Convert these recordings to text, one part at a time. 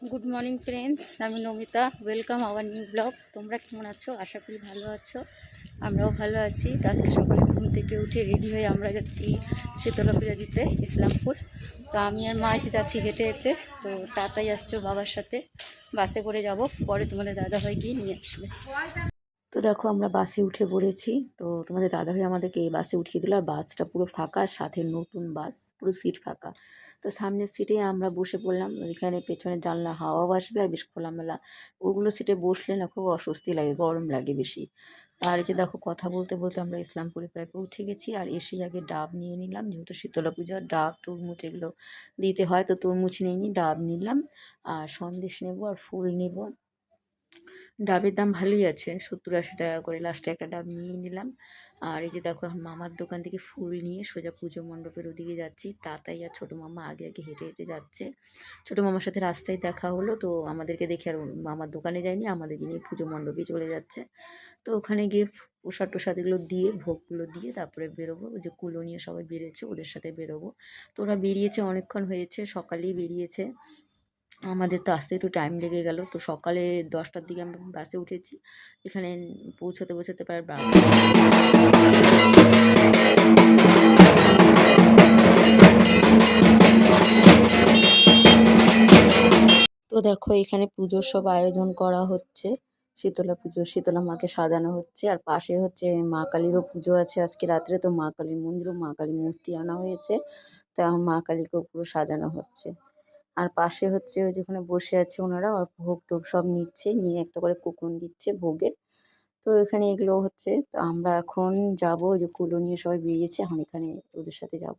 Good morning friends আমি Namita. Welcome our new blog তোমরা কেমন আছো? আশা করি ভালো আছো। আমরাও ভালো আছি। তো আজকে সকালে ঘুম থেকে উঠে রেডি হয়ে আমরা যাচ্ছি শীতলা পূজা দিতে ইসলামপুর। তো আমি আর মা যাচ্ছি হেঁটে হেঁটে। তো তাড়াতাড়ি আসছো বাবার সাথে। বাসে করে যাব। পরে তোমাদের দাদা ভাই গিয়ে নিয়ে আসবে। তো দেখো আমরা বাসে উঠে পড়েছি। তো তোমাদের দাদাভাই আমাদেরকে এই বাসে উঠিয়ে দিল আর বাসটা পুরো ফাঁকা সাথে নতুন বাস, পুরো সিট ফাঁকা। তো সামনের সিটে আমরা বসে পড়লাম, এখানে পেছনে জানলা হাওয়াও আসবে আর বেশ খোলামেলা। ওগুলো সিটে বসলে না খুব অস্বস্তি লাগে, গরম লাগে বেশি। আর এই যে দেখো কথা বলতে বলতে আমরা ইসলামপুরে প্রায় পৌঁছে গেছি আর এসে আগে ডাব নিয়ে নিলাম, যেহেতু শীতলা পূজার ডাব, তরমুজ এগুলো দিতে হয়, তো তরমুজ নিয়ে নিই ডাব নিলাম। আর সন্দেশ নেব আর ফুল নেব। ডাবের দাম ভালোই আছে সত্তর আশি টাকা করে। লাস্টে একটা ডাব নিয়ে নিলাম। আর এই যে দেখো, এখন মামার দোকান থেকে ফুল নিয়ে সোজা পুজো মণ্ডপের ওদিকে যাচ্ছি। তাতাই আর ছোটো মামা আগে আগে হেঁটে হেঁটে যাচ্ছে। ছোটো মামার সাথে রাস্তায় দেখা হলো, তো আমাদেরকে দেখে আর মামার দোকানে যায়নি, আমাদেরকে নিয়ে পুজো মণ্ডপে চলে যাচ্ছে। তো ওখানে গিয়ে প্রসাদ টোসাদ এগুলো দিয়ে, ভোগগুলো দিয়ে তারপরে বেরোবো। ওই যে কুলো নিয়ে সবাই বেরিয়েছে ওদের সাথে বেরোবো। তো ওরা বেরিয়েছে, অনেকক্ষণ হয়েছে, সকালেই বেরিয়েছে। আমাদের তো আসতে একটু টাইম লেগে গেল। তো সকালে দশটার দিকে আমরা বাসে উঠেছি। এখানে পৌঁছতে, পৌঁছাতে প্রায় তো দেখো, এখানে পুজোর সব আয়োজন করা হচ্ছে। শীতলা পুজো, শীতলা মাকে সাজানো হচ্ছে। আর পাশে হচ্ছে মা কালীরও পুজো আছে আজকে রাত্রে। তো মা কালীর মন্দিরও মা কালীর মূর্তি আনা হয়েছে। তো এখন মা কালীকেও পুরো সাজানো হচ্ছে। আর পাশে হচ্ছে ওই যেখানে বসে আছে ওনারা ভোগ টোগ সব নিচ্ছে, নিয়ে একটা করে কুকুন দিচ্ছে ভোগের। তো এখানে এগুলো হচ্ছে, তো আমরা এখন যাব যে কুলো নিয়ে সবাই বেরিয়েছে, এখন এখানে ওদের সাথে যাব।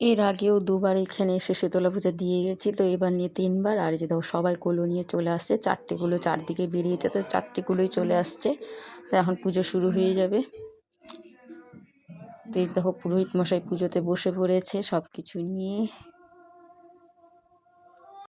এর আগেও দুবার এখানে এসে শীতলা পূজা দিয়ে গেছি, তো এবার নিয়ে তিনবার। আর যে দেখো সবাই কুলো নিয়ে চলে আসছে, চারটে কুলো চারদিকে বেরিয়েছে, তো চারটে কুলোই চলে আসছে। তো এখন পুজো শুরু হয়ে যাবে। তো এই দেখো পুরোহিত মশাই পুজোতে বসে পড়েছে সব কিছু নিয়ে।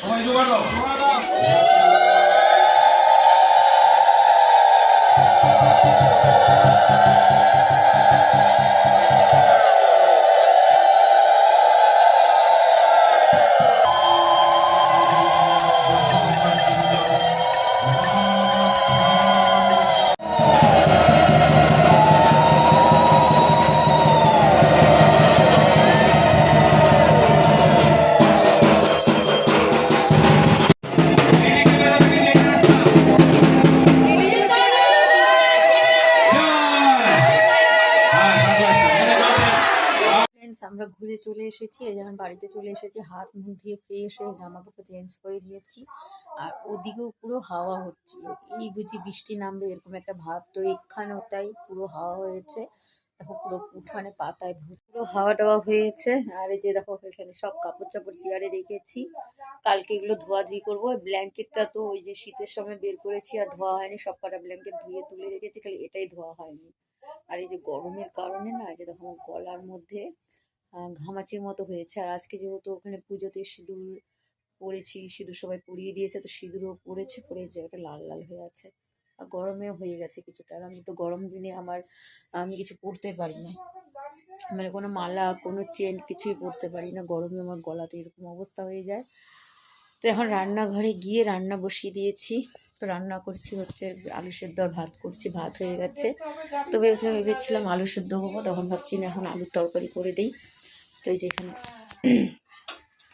সবাই জোগাড় দাও। ফ্রেন্ডস চলে এসেছি, এই যেমন বাড়িতে চলে এসেছি, হাত মুখ দিয়ে ফ্রেশ হয়ে জামা কাপড় চেঞ্জ করে দিয়েছি। আর ওদিকেও পুরো হাওয়া হচ্ছিল এই বুঝি বৃষ্টি নামবে এরকম একটা ভাব, তো এখানেও তাই পুরো হাওয়া হয়েছে। দেখো পুরো উঠানে পাতায় পুরো হাওয়া টাওয়া হয়েছে। আর এই যে দেখো এখানে সব কাপড় চাপড় চেয়ারে রেখেছি। কালকে এগুলো ধোয়াধুয়ি করব ব্ল্যাঙ্কেটটা তো ওই যে শীতের সময় বের করেছি আর ধোয়া হয়নি, সব কটা ব্ল্যাঙ্কেট ধুয়ে তুলে রেখেছি, খালি এটাই ধোয়া হয়নি। আর এই যে গরমের কারণে না, এই যে দেখো গলার মধ্যে ঘামাচির মতো হয়েছে। আর আজকে যেহেতু ওখানে পুজোতে সিঁদুর পরেছি, সিঁদুর সবাই পরিয়ে দিয়েছে, তো সিঁদুরও পরেছে, পরে জায়গাটা লাল লাল হয়ে আছে। আর গরমেও হয়ে গেছে কিছুটা। আর আমি তো গরম দিনে আমার, আমি কিছু পরতে পারি না। মানে কোনো মালা, কোনো চেন কিছুই পরতে পারি না। গরমে আমার গলাতে এরকম অবস্থা হয়ে যায়। তো এখন রান্নাঘরে গিয়ে রান্না বসিয়ে দিয়েছি। তো রান্না করছি হচ্ছে, আলু সেদ্ধ আর ভাত করছি। ভাত হয়ে গেছে। তো ভেবেছিলাম ভেবেছিলাম আলু সেদ্ধ হব, তখন ভাবছি না এখন আলুর তরকারি করে দিই। তো এই যে এখানে,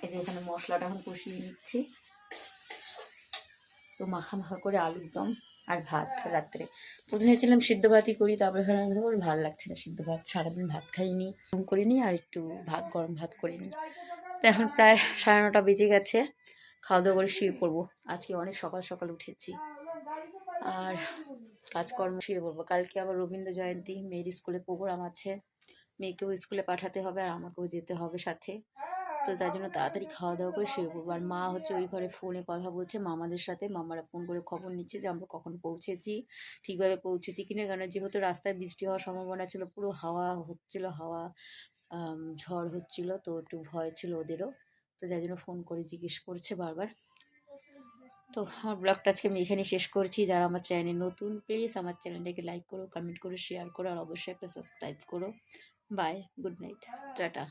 এই যে এখানে মশলাটা এখন কষিয়ে নিচ্ছি। তো মাখা মাখা করে আলুর দম আর ভাত রাত্রে। প্রথমে ভেবেছিলাম সিদ্ধ ভাতই করি, তারপরে ভাবলাম ভালো লাগছে না সিদ্ধ ভাত, সারাদিন ভাত খাইনি। গরম করে নিই আর একটু ভাত, গরম ভাত করে নিই তো এখন প্রায় সাড়ে নটা বেজে গেছে, খাওয়া দাওয়া করে শুয়ে পড়ব। আজকে অনেক সকাল সকাল উঠেছি। আর কাজকর্ম শুয়ে পড়ব। কালকে আবার রবীন্দ্র জয়ন্তী, মেয়ের স্কুলে প্রোগ্রাম আছে। মেয়েকেও স্কুলে পাঠাতে হবে আর আমাকেও যেতে হবে সাথে। তো তার জন্য তাড়াতাড়ি খাওয়া দাওয়া করে শুয়ে পড়ব। আর মা হচ্ছে ওই ঘরে ফোনে কথা বলছে মামাদের সাথে। মামারা ফোন করে খবর নিচ্ছে যে আমরা কখন পৌঁছেছি। ঠিকভাবে পৌঁছেছি কিনা কেন যেহেতু রাস্তায় বৃষ্টি হওয়ার সম্ভাবনা ছিল, পুরো হাওয়া হচ্ছিল, হাওয়া ঝড় হচ্ছিল, তো একটু ভয় ছিল ওদেরও। তো যার জন্য ফোন করে জিজ্ঞেস করছে বারবার। তো আমার ব্লগটা আজকে আমি এখানে শেষ করছি। যারা আমার চ্যানেলে নতুন প্লিজ আমার চ্যানেলটাকে লাইক করো কমেন্ট করো শেয়ার করো, আর অবশ্যই একটা সাবস্ক্রাইব করো। Bye good night tata